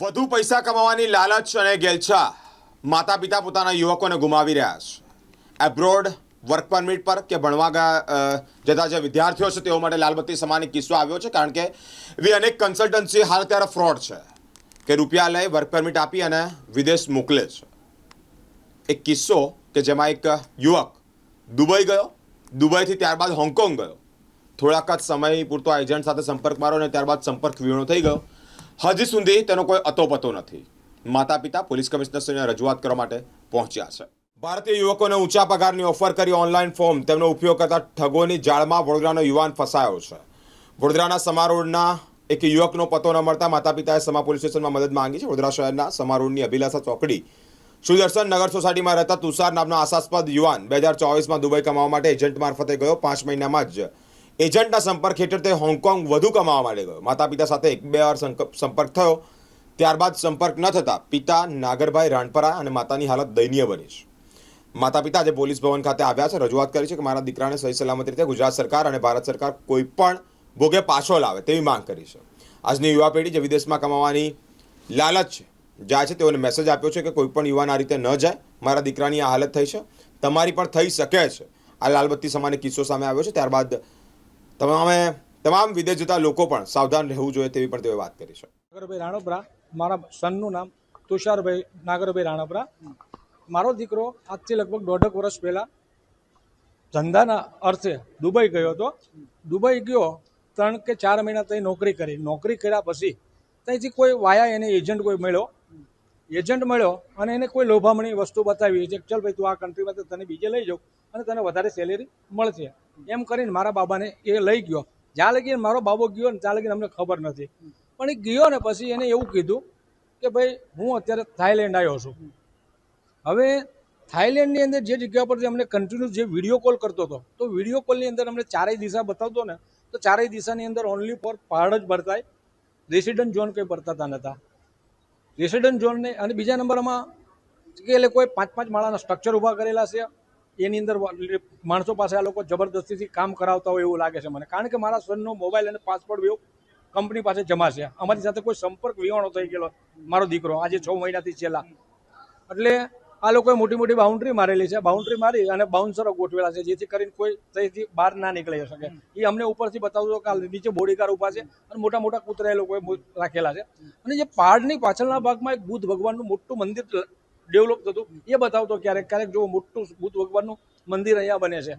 વધુ પૈસા કમાવાની લાલચ અને ગેલછા માતા પિતા પોતાના યુવકોને ગુમાવી રહ્યા છે. એબ્રોડ વર્ક પરમિટ પર કે ભણવા જતા જે વિદ્યાર્થીઓ છે તેઓ માટે લાલબત્તી સમાન કિસ્સો આવ્યો છે કારણ કે એવી અનેક કન્સલ્ટન્સી હાલ અત્યારે ફ્રોડ છે કે રૂપિયા લઈ વર્ક પરમિટ આપી અને વિદેશ મોકલે છે. એક કિસ્સો કે જેમાં એક યુવક દુબઈ ગયો, દુબઈથી ત્યારબાદ હોંગકોંગ ગયો. થોડાક જ સમય પૂરતો એજન્ટ સાથે સંપર્ક મારો અને ત્યારબાદ સંપર્ક વીણો થઈ ગયો. હજી સુધી તેનો કોઈ અતોપતો નથી. માતા પિતા પોલીસ કમિશનરશ્રીને રજૂઆત કરવા માટે પહોંચ્યા છે. ભારતીય યુવકોને ઊંચા પગારની ઓફર કરી ઓનલાઈન ફોર્મ. તેમનો ઉપયોગ કરતા ઠગોની જાળમાં વડોદરાનો યુવાન ફસાયો છે. વડોદરાના સમારોહના એક યુવકનો પતો ન મળતા માતા પિતાએ સમા પોલીસ સ્ટેશનમાં મદદ માંગી છે. વડોદરા શહેરના સમારોહની અભિલાષા ચોકડી સુદર્શન નગર સોસાયટીમાં રહેતા તુષાર નામના આશાસ્પદ યુવાન બે હજાર ચોવીસમાં દુબઈ કમાવા માટે એજન્ટ મારફતે ગયો. પાંચ મહિનામાં જ એજન્ટના સંપર્ક હેઠળ તે હોંગકોંગ વધુ કમાવા માટે ગયો. માતા પિતા સાથે એક બે વાર સંપર્ક થયો. ત્યારબાદ સંપર્ક ન થતા પિતા નાગરભાઈ રાણપરા અને માતાની હાલત દયનીય બની છે. માતા પિતા આજે પોલીસ ભવન ખાતે આવ્યા છે. રજૂઆત કરી છે કે મારા દીકરાને સહી સલામત રીતે ગુજરાત સરકાર અને ભારત સરકાર કોઈ પણ ભોગે પાછો લાવે તેવી માંગ કરી છે. આજની યુવા પેઢી જે વિદેશમાં કમાવાની લાલચ છે, જાય છે, તેઓને મેસેજ આપ્યો છે કે કોઈ પણ યુવાન આ રીતે ન જાય. મારા દીકરાની આ હાલત થઈ છે. તમારી પણ થઈ શકે છે. આ લાલબત્તી સામાન્ય કિસ્સો સામે આવ્યો છે. ત્યારબાદ તમામે તમામ વિદેશ જતા લોકો પણ સાવધાન રહેવું જોઈએ તેવી પણ તેઓએ વાત કરી છે. નાગરભાઈ રાણોપરા, મારા સનનું નામ તુષારભાઈ નાગરભાઈ રાણોપરા. મારો દીકરો આજથી લગભગ દોઢક વર્ષ પહેલાં ધંધાના અર્થે દુબઈ ગયો હતો. દુબઈ ગયો ત્રણ કે ચાર મહિના ત્યાં નોકરી કરી. નોકરી કર્યા પછી ત્યાંથી કોઈ વાયા એને એજન્ટ કોઈ મળ્યો. એજન્ટ મળ્યો અને એને કોઈ લોભામણી વસ્તુ બતાવી છે ચલ ભાઈ, તું આ કન્ટ્રીમાં તને બીજે લઈ જાઉં અને તને વધારે સેલેરી મળશે. એમ કરીને મારા બાબાને એ લઈ ગયો. જ્યાં લગીને મારો બાબો ગયો ને ત્યાં લગી અમને ખબર નથી. પણ એ ગયો ને પછી એને એવું કીધું કે, ભાઈ, હું અત્યારે થાઈલેન્ડ આવ્યો છું. હવે થાઈલેન્ડની અંદર જે જગ્યા પર અમને કન્ટિન્યુ જે વીડિયો કોલ કરતો હતો, તો વીડિયો કોલની અંદર અમને ચારેય દિશા બતાવતો ને, તો ચારેય દિશાની અંદર ઓનલી ફોર પહાડ જ ભરતાય. રેસિડન્ટ ઝોન કંઈ ભરતા હતા નહોતા રેસિડન્ટ ઝોનને અને બીજા નંબરમાં કે એ લોકોએ પાંચ પાંચ માળાના સ્ટ્રક્ચર ઊભા કરેલા છે. એની અંદર માણસો પાસે આ લોકો જબરદસ્તીથી કામ કરાવતા હોય એવું લાગે છે મને. કારણ કે મારા સનનો મોબાઈલ અને પાસપોર્ટ વ્યૂ કંપની પાસે જમા છે. અમારી સાથે કોઈ સંપર્ક વિહોણો થઈ ગયેલો મારો દીકરો. આજે છ મહિનાથી છેલ્લા. એટલે આ લોકોએ મોટી મોટી બાઉન્ડ્રી મારેલી છે. બાઉન્ડ્રી મારી અને બાઉન્સરો ગોઠવેલા છે જેથી કરીને કોઈ ત્યાંથી બહાર ના નીકળી શકે. એ અમને ઉપરથી બતાવતો કે નીચે બોડીગાર્ડ ઊભા છે અને મોટા મોટા કૂતરા એ લોકોએ રાખેલા છે. અને જે પહાડની પાછળના ભાગમાં એક બુદ્ધ ભગવાનનું મોટું મંદિર ડેવલપ થતું એ બતાવતો ક્યારેક ક્યારેક જો મોટું બુદ્ધ ભગવાનનું મંદિર અહીંયા બને છે.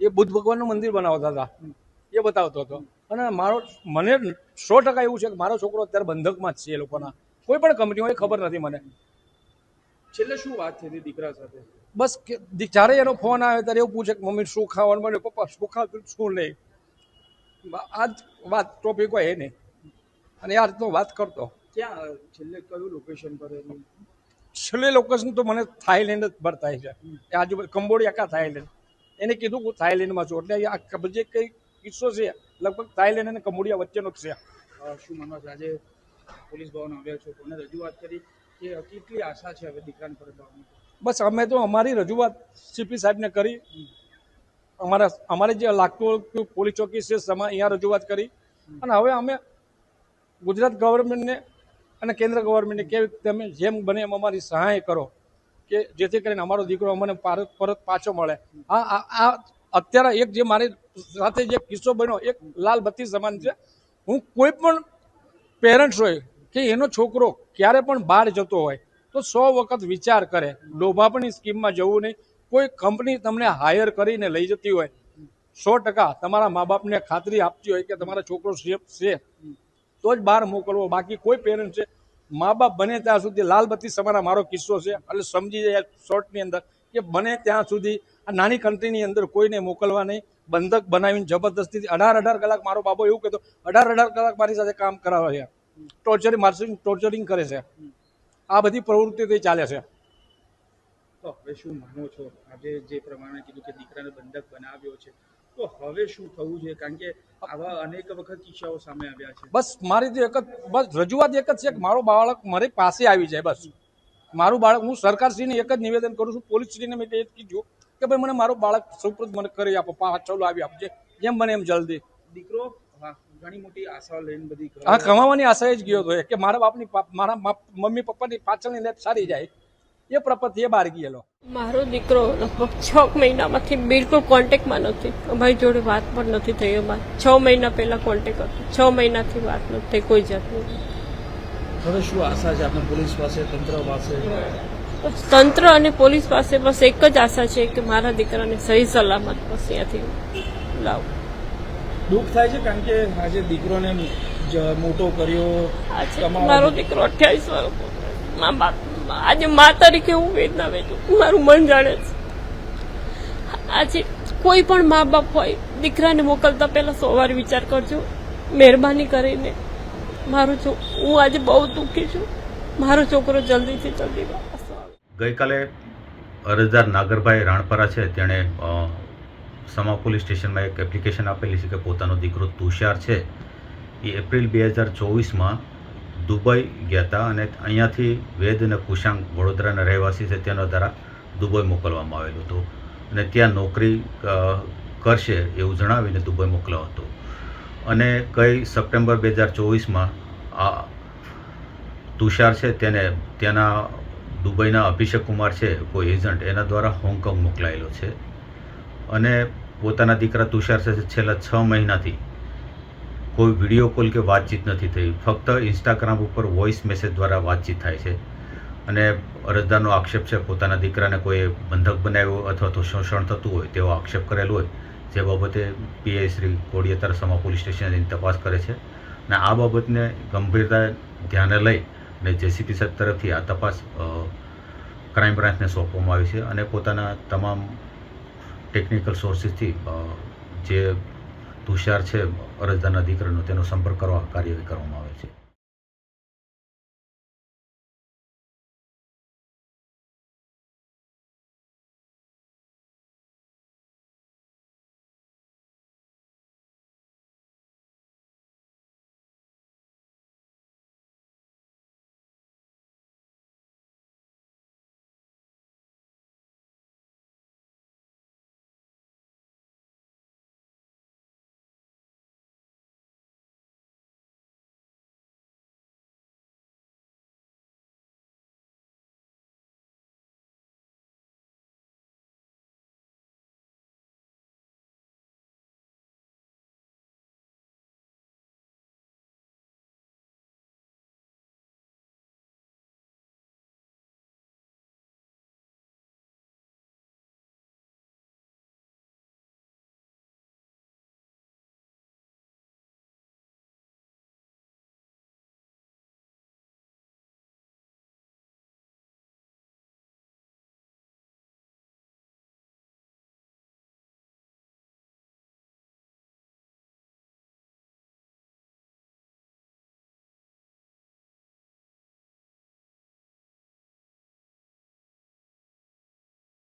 એ બુદ્ધ ભગવાનનું મંદિર બનાવતા હતા. એ બતાવતો હતો. અને મારો મને સો ટકા એવું છે કે મારો છોકરો અત્યારે બંધકમાં જ છે એ લોકોના. કોઈ પણ કંપની હોય ખબર નથી મને. છેલ્લે શું વાત થઈ હતી દીકરા સાથે? બસ જ્યારે એનો ફોન આવે ત્યારે એવું પૂછે કે મમ્મી શું ખાવાનું બને પપ્પા શું ખાતું શું નહીં? આ જ વાત ટોપિક હોય નહીં અને આ રીતનો વાત કરતો. ક્યાં છેલ્લે કયું લોકેશન પર છેલ્લે લોકેશન તો મને થાઈલેન્ડ જ ભરતાય છે. એ આજુબાજુ કંબોડિયા કા થાઈલેન્ડ? એને કીધું હું થાઈલેન્ડમાં છું. એટલે આ જે કંઈ કિસ્સો છે લગભગ થાઈલેન્ડ અને કંબોડિયા વચ્ચેનો જ છે. શું માનવા છે આજે પોલીસ ભવન આવ્યા છો? કોને રજૂઆત કરી? કેટલી આશા છે હવે દીકરાને પરત બસ અમે તો અમારી રજૂઆત સીપી સાહેબને કરી. અમારા અમારે જે લાગતું પોલીસ ચોકી છે સમા અહીંયા રજૂઆત કરી. અને હવે અમે ગુજરાત ગવર્મેન્ટને અને કેન્દ્ર ગવર્મેન્ટને કે તમે જેમ બને એમ અમારી સહાય કરો. કે જેથી કરીને અમારો દીકરો અમને પરત પાછો મળે. આ- આ અત્યારે એક જે મારી સાથે જે કિસ્સો બન્યો, એક લાલ બત્તી સમાન છે. હું કોઈ પણ પેરેન્ટ્સ હોય કે એનો છોકરો ક્યારે પણ બહાર જતો હોય તો સો વખત વિચાર કરે. લોભાપણી સ્કીમમાં જવું નહીં. કોઈ કંપની તમને હાયર કરીને લઈ જતી હોય, સો ટકા તમારા મા બાપને ખાતરી આપતી હોય કે તમારો છોકરો સેફ છે, તો જ બહાર મોકલવો. બાકી કોઈ પેરેન્ટ છે મા બાપ બને ત્યાં સુધી લાલબત્તી સમારા મારો કિસ્સો છે. એટલે સમજી જાય શોર્ટની અંદર કે બને ત્યાં સુધી આ નાની કન્ટ્રીની અંદર કોઈને મોકલવા નહીં. બંધક બનાવીને જબરદસ્તીથી અઢાર અઢાર કલાક મારો બાબો એવું કહેતો અઢાર અઢાર કલાક મારી સાથે કામ કરાવે છે ટોર્ચરિંગ માર્સિંગ ટોર્ચરિંગ કરે છે. આ બધી પ્રવૃત્તિ તે ચાલે છે. તો હવે શું માનો છો? આજે જે પ્રમાણે કીધું કે દીકરાને બંધક બનાવ્યો છે તો હવે શું થવું જોઈએ? કારણ કે આવા અનેક વખત કિસ્સાઓ સામે આવ્યા છે. બસ મારી એક જ બસ રજૂઆત એક જ છે કે મારો બાળક મારી પાસે આવી જાય બસ. મારું બાળક હું સરકારશ્રીને એક જ નિવેદન કરું છું પોલીસશ્રીને મેં એ કીધું કે ભાઈ મને મારો બાળક સુપ્રત મને કરી આપો પાછળ આવી આપજે જેમ બને એમ જલ્દી. દીકરો ઘણી મોટી આશા લઈને બધી હા આ કમાવાની આશાએ જ ગયો હતો કે મારા બાપની મારા મમ્મી પપ્પાની પાછળની લેત સારી જાય. એ પ્રપત એ બહાર ગયેલો. મારો દીકરો લગભગ છ મહિનામાંથી બિલકુલ કોન્ટેક્ટમાં નથી. ભાઈ જોડે વાત પણ નથી થઈ. અમારે છ મહિના પહેલા કોન્ટેક્ટ હતો. છ મહિનાથી વાત નથી થઈ કોઈ જાતની. હવે શું આશા છે? આપણે પોલીસ પાસે તંત્ર પાસે? તંત્ર અને પોલીસ પાસે બસ એક જ આશા છે કે મારા દીકરાને સહી સલામત બસ ત્યાંથી લાવો. દુઃખ થાય છે કારણ કે આજે દીકરોને મોટો કર્યો આજે મારો દીકરો અઠ્યાવીસ વાળો મા બાપ આજે મા તરીકે હું વેદના વેચું મારું મન જાણે છે. આજે કોઈ પણ મા બાપ હોય દીકરાને મોકલતા પહેલા સો વાર વિચાર કરજો મહેરબાની કરીને મારું છો હું આજે બહુ દુઃખી છું. મારો છોકરો જલ્દીથી જલ્દી વાપસ ગઈકાલે અરજદાર નાગરભાઈ રાણપરા છે તેણે સમા પોલીસ સ્ટેશનમાં એક એપ્લિકેશન આપેલી છે કે પોતાનો દીકરો તુષાર છે. એ એપ્રિલ બે હજાર ચોવીસમાં દુબઈ ગયા હતા અને અહીંયાથી વેદ અને કુશાંગ વડોદરાના રહેવાસી છે. તેના દ્વારા દુબઈ મોકલવામાં આવેલું હતું. અને ત્યાં નોકરી કરશે એવું જણાવીને દુબઈ મોકલ્યો હતો. અને કઈ સપ્ટેમ્બર બે હજાર ચોવીસમાં આ તુષાર છે તેને ત્યાંના દુબઈના અભિષેક કુમાર છે, કોઈ એજન્ટ, એના દ્વારા હોંગકોંગ મોકલાયેલો છે. અને પોતાના દીકરા તુષાર સાથે છેલ્લા છ મહિનાથી કોઈ વીડિયો કોલ કે વાતચીત નથી થઈ. ફક્ત ઇન્સ્ટાગ્રામ ઉપર વોઇસ મેસેજ દ્વારા વાતચીત થાય છે. અને અરજદારનો આક્ષેપ છે પોતાના દીકરાને કોઈ બંધક બનાવ્યો અથવા તો શોષણ થતું હોય તેવો આક્ષેપ કરેલો હોય, જે બાબતે PI Shri Kodiyatar Sama police station એની તપાસ કરે છે. અને આ બાબતને ગંભીરતા ધ્યાને લઈ અને જેસીપી સાહેબ તરફથી આ તપાસ ક્રાઇમ બ્રાન્ચને સોંપવામાં આવી છે અને પોતાના તમામ ટેકનિકલ સોર્સિસથી જે તુષાર છે અરજદારના દીકરાનો તેનો સંપર્ક કરવા કાર્યવાહી કરવામાં આવે છે.